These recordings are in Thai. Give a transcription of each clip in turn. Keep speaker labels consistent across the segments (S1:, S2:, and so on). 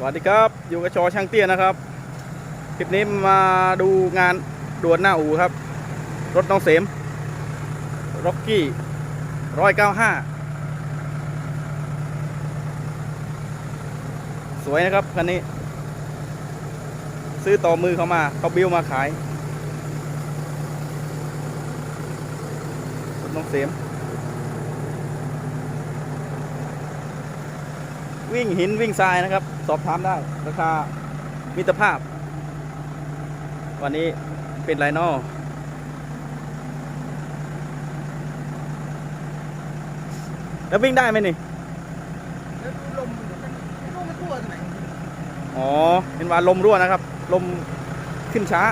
S1: สวัสดีครับอยู่กับชอช่างเตี้ยนะครับคลิปนี้มาดูงานด่วนหน้าอู่ครับ รถน้องเสมร็อกกี้ร้อยเก้าห้าสวยนะครับคันนี้ ซื้อต่อมือเขามาเขาบิ้วมาขายรถน้องเสม วิ่งหินวิ่งทรายนะครับ สอบถามได้ ราคามิตรภาพ วันนี้เป็นไรนอแล้ววิ่งได้ไหมนี่
S2: แล้วดูลมเดี๋ยวมันไม่รู้มันทั่วตรงไหน
S1: อ๋อเป็นว่าลมรั่วนะครับ ลมขึ้นช้า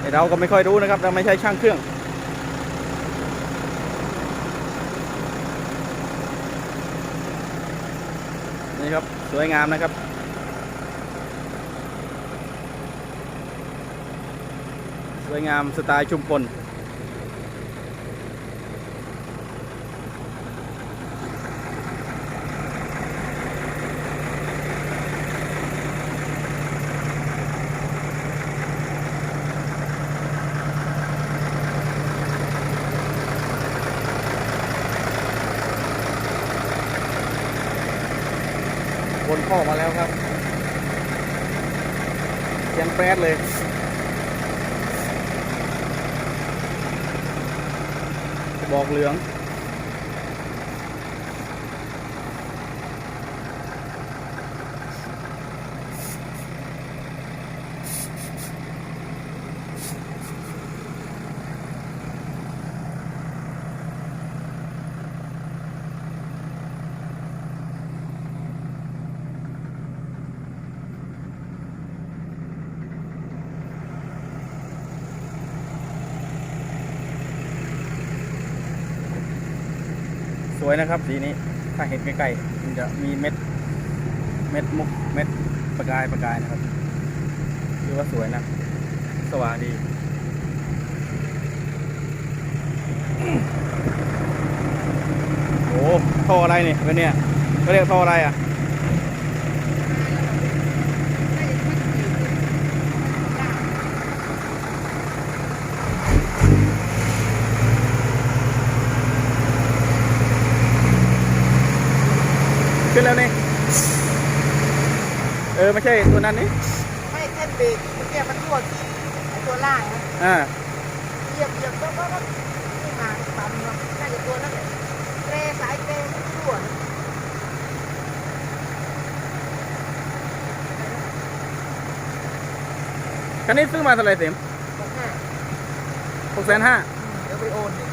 S1: แต่เราก็ไม่ค่อยรู้นะครับ เราไม่ใช่ช่างเครื่อง นี่ครับ สวยงามนะครับ สวยงามสไตล์ชุมพล นท่อมาแล้วครับเสียงแป๊ดเลยบอกเหลือง สวยนะครับสีนี้ถ้าเห็นใกล้ๆมันจะมีเม็ด เม็ดมุกเม็ดประกายประกายนะครับคือว่าสวยนะ สว่างดีโอ้ท่ออะไรนี่เป็นเนี่ยเขาเรียกท่ออะไรอะ นแล้วนี่ เออ ไม่ใช่ตัวนั้นนี่
S2: ไม่เส้นเบรกเมื่อกี้มันทั่วที่ไอ้ตัวล่างนะ
S1: อ่า
S2: เหยียบเหยียบก็ก็ก็นี่มาปั๊มเนาะน่าจะตัวนั้นแหละเตรสายเตรไม่ทั่วนะ
S1: คันนี้ซื้อมาเท่าไหร่เต็ม
S2: หกห้า
S1: หกแสนห้า
S2: เดี๋ยวไปโอนเนี่ย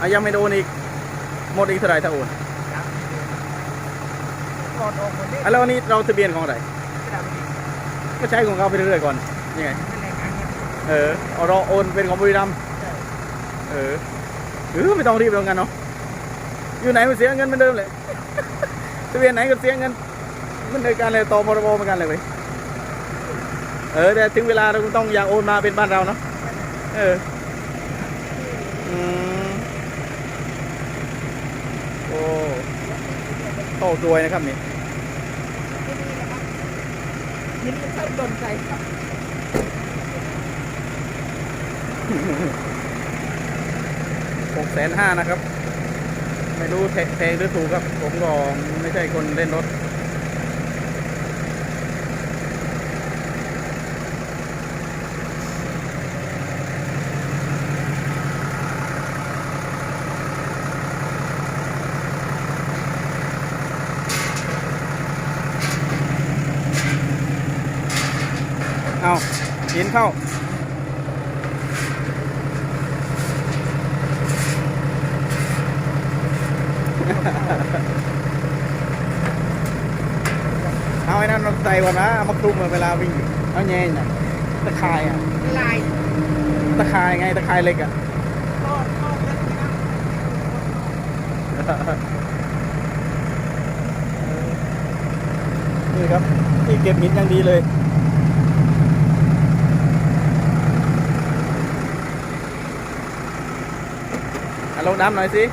S1: อะยังไม่โดนอีก หมดอีกเท่าไหร่ถ้าโอน
S2: ยัง ก่อนออกหมดนี่
S1: อะแล้วอันนี้เราทะเบียนของอะไร
S2: กระดาษมัน
S1: ก็ใช้ของเขาไปเรื่อยๆก่อนยังไง
S2: เป็นแรงงานเนี่ย
S1: เออเอาเราโอนเป็นของบุรีรัมย์
S2: ใช่
S1: เออเออไม่ต้องรีบลงกันเนาะอยู่ไหนมันเสียเงินเหมือนเดิมเลย ทะเบียนไหนก็เสียเงินเหมันเดิมกันเลยต่อพรบเหมือนกันเลยเว้ยเออแต่ถึงเวลาเราก็ต้องอยากโอนมาเป็นบ้านเราเนาะเอออืมโอ้ โตรวยนะครับนี่
S2: นี่นะครับนี่มันเข้าดนใจครับ
S1: หกแสนห้านะครับ ไม่รู้แพงหรือถูกครับ ผมก็ไม่ใช่คนเล่นรถ เอาหินเข้าเอาไอ้นั่นมาใส่ก่อนนะเอามาคลุมเวลาวิ่งเอาแง่น่ะตะคายอะ
S2: ลาย
S1: ตะคายไงตะคายเหล็กอะ
S2: ทอดทอดแล้วนี่นะ
S1: นี่ครับที่เก็บหินอย่างดีเลย ลงดำหน่อยสิ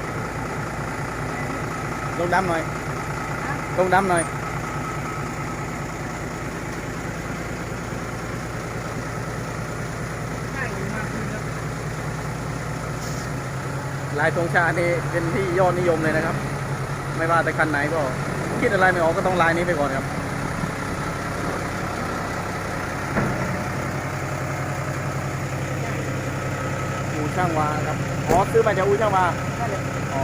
S1: ลงดำหน่อย ลงดำหน่อย ลายธงชาตินี่เป็นที่ยอดนิยมเลยนะครับ ไม่ว่าแต่คันไหนก็ คิดอะไรไม่ออกก็ต้องลายนี้ไปก่อนครับหมูช่างวาครับ อ๋อซื้อมาจากอูช่างวา
S2: นั่นแหละ
S1: อ๋อ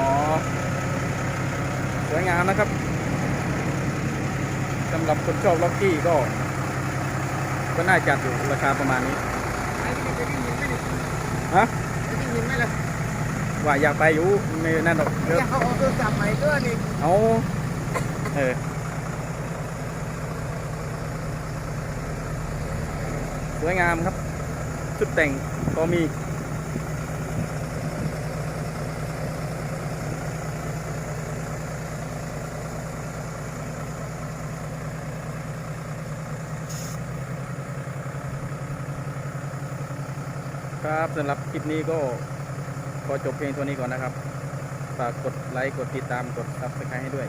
S1: สวยงามนะครับสำหรับคนชอบล็อกกี้ก็ ก็น่าจัดอยู่ราคาประมาณนี้
S2: ไอ้ที่จะได้ยินไหมเนี่ย
S1: ฮะ
S2: จะได้ยินไหมล่ะ
S1: ว่าอยากไปอยู่ไม่นั่นหรอกเดี๋ยว
S2: อยากเขาเอาโทรศัพท์ใหม่ก็นี่
S1: เอาเออสวยงามครับ ชุดแต่งก็มี ครับสำหรับคลิปนี้ก็ขอจบเพียงเท่านี้ก่อนนะครับ ฝากกดไลค์ กดติดตาม กดซับสไครต์ให้ด้วย